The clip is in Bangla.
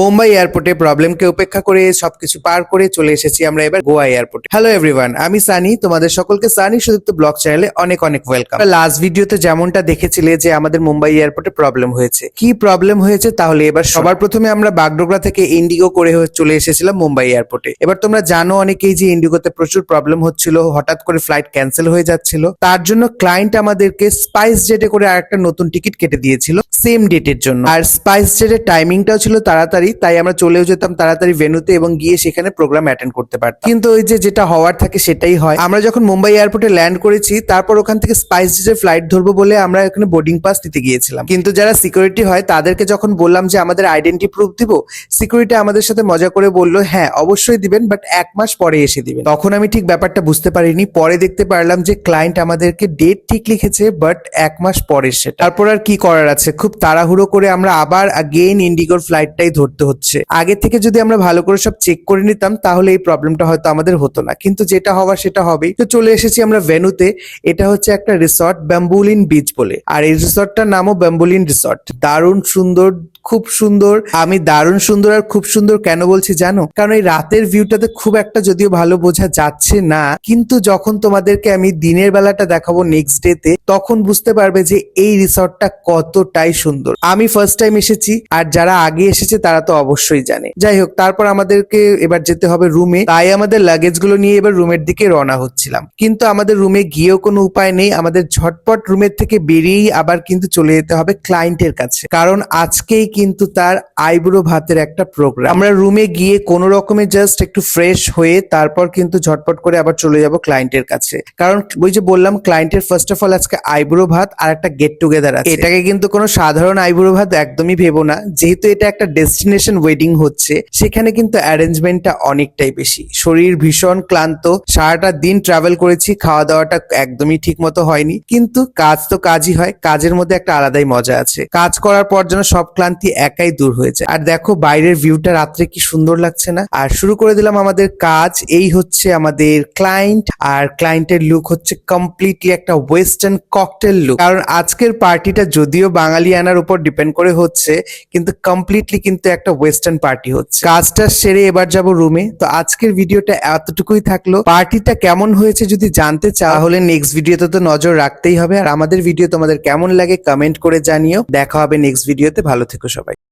মুম্বাই এয়ারপোর্টে প্রবলেমকে উপেক্ষা করে সবকিছু পার করে চলে এসেছি আমরা এবার গোয়া এয়ারপোর্টে। হ্যালো এভরিওয়ান আমি সানি। তোমাদের সকলকে সানি সুদীপ্ত ব্লগ চ্যানেলে অনেক অনেক ওয়েলকাম লাস্ট ভিডিওতে যেমনটা দেখেছিলে যে আমাদের মুম্বাই এয়ারপোর্টে প্রবলেম হয়েছে। কি প্রবলেম হয়েছে তাহলে এবার সবার প্রথমে আমরা বাগডোগরা থেকে ইন্ডিগো করে চলে এসেছিলাম মুম্বাই এয়ারপোর্টে। এবার তোমরা জানো অনেকেই যে ইন্ডিগোতে প্রচুর প্রবলেম হচ্ছিল, হঠাৎ করে ফ্লাইট ক্যান্সেল হয়ে যাচ্ছিল। তার জন্য ক্লায়েন্ট আমাদেরকে স্পাইস জেটে করে আরেকটা নতুন টিকিট কেটে দিয়েছিল সেম ডেটের জন্য। আর স্পাইস জেটের টাইমিংটাও ছিল তাড়াতাড়ি তাই আমরা চলেও যেতাম তাড়াতাড়ি ভেনুতে এবং গিয়ে সেখানে প্রোগ্রাম অ্যাটেন্ড করতে পারতাম। কিন্তু ওই যে যেটা হওয়ার থাকে সেটাই হয়। আমরা যখন মুম্বাই এয়ারপোর্টে ল্যান্ড করেছি, তারপর ওখান থেকে স্পাইস জেটের ফ্লাইট ধরবো বলে আমরা এখানে বোর্ডিং পাস দিতে গিয়েছিলাম। কিন্তু যারা সিকিউরিটি হয়, তাদেরকে যখন বললাম যে আমাদের আইডেন্টি প্রুফ দিব সিকিউরিটি আমাদের সাথে মজা করে বলল হ্যাঁ অবশ্যই দিবেন বাট এক মাস পরে এসে দিবেন। তখন আমি ঠিক ব্যাপারটা বুঝতে পারিনি। পরে দেখতে পারলাম যে ক্লায়েন্ট আমাদেরকে ডেট ঠিক লিখেছে বাট এক মাস পরে সেটা তারপর আর কি করার আছে? খুব তাড়াহুড়ো করে আমরা আবার আগেন ইন্ডিগোর ফ্লাইটটাই ধরতে হচ্ছে। আগে থেকে যদি আমরা ভালো করে সব চেক করে নিতাম, তাহলে এই প্রবলেমটা হয়তো আমাদের হতো না। কিন্তু যেটা হওয়ার সেটা হবেই। তো চলে এসেছি আমরা ভেনুতে এটা হচ্ছে একটা রিসর্ট ব্যাম্বুলিন বিচ বলে। আর এই রিসর্টটার নামও ব্যাম্বুলিন রিসর্ট দারুণ সুন্দর খুব সুন্দর। আমি দারুণ সুন্দর আর খুব সুন্দর কেন বলছি জানো? কারণ এই রাতের ভিউটাতে খুব একটা যদিও ভালো বোঝা যাচ্ছে না। কিন্তু যখন তোমাদেরকে আমি দিনের বেলাটা দেখাবো নেক্সট ডেতে তখন বুঝতে পারবে যে এই রিসর্টটা কতটাই সুন্দর। আমি ফার্স্ট টাইম এসেছি, আর যারা আগে এসেছে তারা তো অবশ্যই জানে। যাই হোক, তারপর আমাদেরকে এবার যেতে হবে রুমে তাই আমাদের লাগেজগুলো নিয়ে এবার রুমের দিকে রওনা হচ্ছিলাম। কিন্তু আমাদের রুমে গিয়েও কোনো উপায় নেই। আমাদের ঝটপট রুমের থেকে বেরিয়েই আবার কিন্তু চলে যেতে হবে ক্লায়েন্টের কাছে। কারণ আজকেই কিন্তু তার আইব্রো ভাতের একটা প্রোগ্রাম আমরা রুমে গিয়ে কোনো রকমে জাস্ট একটু ফ্রেশ হয়ে তারপর কিন্তু ঝটপট করে আবার চলে যাব ক্লায়েন্টের কাছে। কারণ ওই যে বললাম ক্লায়েন্টের ফার্স্ট অফ অল আজকে আইব্রো ভাত আর একটা গেট টুগেদার আছে। এটাকে কিন্তু কোনো সাধারণ আইব্রো ভাত একদমই ভেবো না। যেহেতু এটা একটা ডেস্টিনেশন ওয়েডিং হচ্ছে, সেখানে কিন্তু অ্যারেঞ্জমেন্টটা অনেকটাই বেশি। শরীর ভীষণ ক্লান্ত, সারাটা দিন ট্রাভেল করেছি খাওয়া দাওয়াটা একদমই ঠিক মতো হয়নি। কিন্তু কাজ তো কাজই হয়, কাজের মধ্যে একটা আলাদাই মজা আছে। কাজ করার পর যেন সব ক্লান্তি একাই দূর হয়ে যায়। আর দেখো, বাইরের ভিউটা রাত্রে কি সুন্দর লাগছে না? আর শুরু করে দিলাম আমাদের কাজ। এই হচ্ছে আমাদের ক্লায়েন্ট আর ক্লায়েন্টের লুক হচ্ছে কমপ্লিটলি একটা ওয়েস্টার্ন ককটেল লুক কারণ আজকের পার্টিটা যদিও বাঙালিয়ানার উপর ডিপেন্ড করে হচ্ছে, কিন্তু কমপ্লিটলি কিন্তু একটা ওয়েস্টার্ন পার্টি হচ্ছে। কাজটা সেরে এবার যাব রুমে তো আজকের ভিডিওটা এতটুকুই থাকল। পার্টিটা কেমন হয়েছে যদি জানতে চাও, তাহলে নেক্সট ভিডিওতে তো নজর রাখতেই হবে। আর আমাদের ভিডিও তোমাদের কেমন লাগে কমেন্ট করে জানিও। দেখা হবে নেক্সট ভিডিওতে ভালো থেকো Photoshop